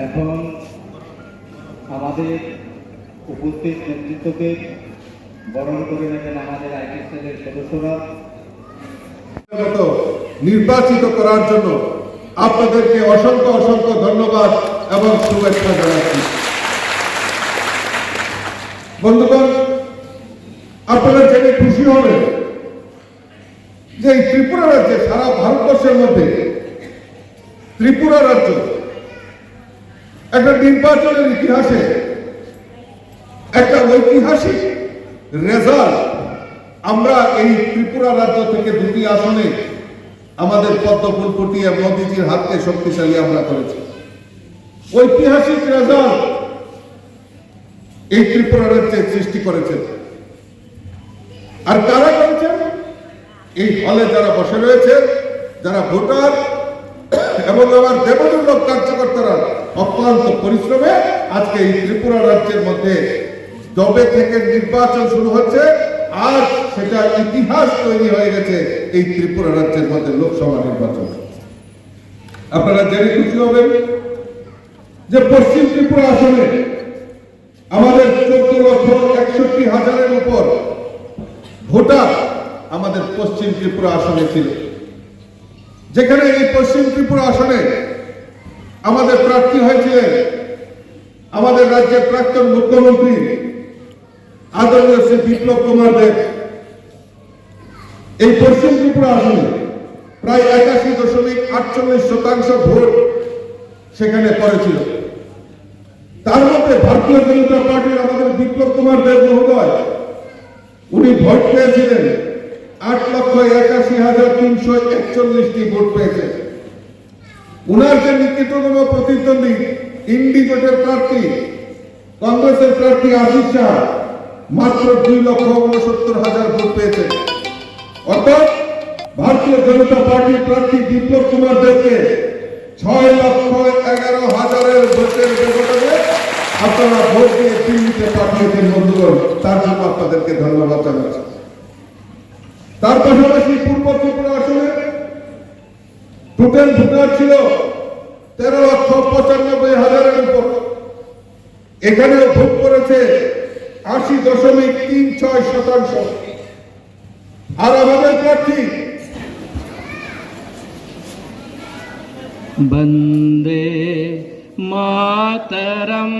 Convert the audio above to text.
এখন আমাদের উপস্থিত নেতৃত্বকে বরণ করে নেবেন আমাদের আইটি সেলের সদস্যরা। নির্বাচিত করার জন্য আপনাদেরকে অসংখ্য অসংখ্য ধন্যবাদ এবং শুভেচ্ছা জানাচ্ছি। বন্ধুগণ, আপনারা জেনে খুশি হবেন যে ত্রিপুরা রাজ্যে সারা ভারতবর্ষের মধ্যে ত্রিপুরা রাজ্য একটা নির্বাচনের ইতিহাসে, একটা ঐতিহাসিক রেজাল্ট আমরা এই ত্রিপুরা রাজ্য থেকে দুটি আসনে আমাদের পদ্মফুল ফুটিয়ে মোদিজির হাতকে শক্তিশালী আমরা করেছি। ঐতিহাসিক রেজাল্ট এই ত্রিপুরা রাজ্যে সৃষ্টি করেছেন আর কারা করেছেন এই হলে যারা বসে রয়েছে, যারা ভোটার এবং আমার দেবদুর্লভ কার্যকর্তারা অক্লান্ত পরিশ্রমে আজকে এই ত্রিপুরা রাজ্যের মধ্যে দবে থেকে নির্বাচন শুরু হচ্ছে। আজ সেটা ইতিহাস তৈরি হয়ে গেছে এই ত্রিপুরা রাজ্যের মধ্যে লোকসভা নির্বাচন। আপনারা জেনে খুশি হবেন যে পশ্চিম ত্রিপুরা আসনে আমাদের চোদ্দ লক্ষ একষট্টি হাজারের উপর ভোটার আমাদের পশ্চিম ত্রিপুরা আসনে ছিল। যেখানে এই পশ্চিম ত্রিপুরা আসনে আমাদের প্রার্থী হয়েছিলেন আমাদের রাজ্যের প্রাক্তন মুখ্যমন্ত্রী আদরণীয় শ্রী বিপ্লব কুমার দেব। এই পশ্চিম ত্রিপুরা আসনে প্রায় একাশি দশমিক আটচল্লিশ শতাংশ ভোট সেখানে পড়েছিল। তার মধ্যে ভারতীয় জনতা পার্টির আমাদের বিপ্লব কুমার দেব মহোদয়, উনি ভোট পেয়েছিলেন। আট লক্ষ একাশি হাজার তিনশো একচল্লিশটি ভোট পেয়েছে। উনার যে নিকটতম প্রতিদ্বন্দ্বী ইন্ডিজোটের প্রার্থী, কংগ্রেসের প্রার্থী আশিস শাহ, মাত্র দুই লক্ষ উনসত্তর হাজার ভোট পেয়েছে। অর্থাৎ ভারতীয় জনতা পার্টির প্রার্থী বিপ্লব কুমার দেবকে ছয় লক্ষ এগারো হাজারের ভোটের ব্যবধানে আপনারা ভোট দিয়ে দিল্লিতে পাঠিয়েছেন, বন্ধুগণ। তার জন্য আপনাদেরকে ধন্যবাদ জানাচ্ছি। তার পাশাপাশি পূর্ব ত্রিপুরা আসলে টোটেল ভোটার ছিল তেরো লক্ষ পঁচানব্বই হাজারের উপর। এখানে ভোট করেছে আশি দশমিক তিন ছয় শতাংশ। আর আমাদের প্রার্থী বন্দে মাতরম।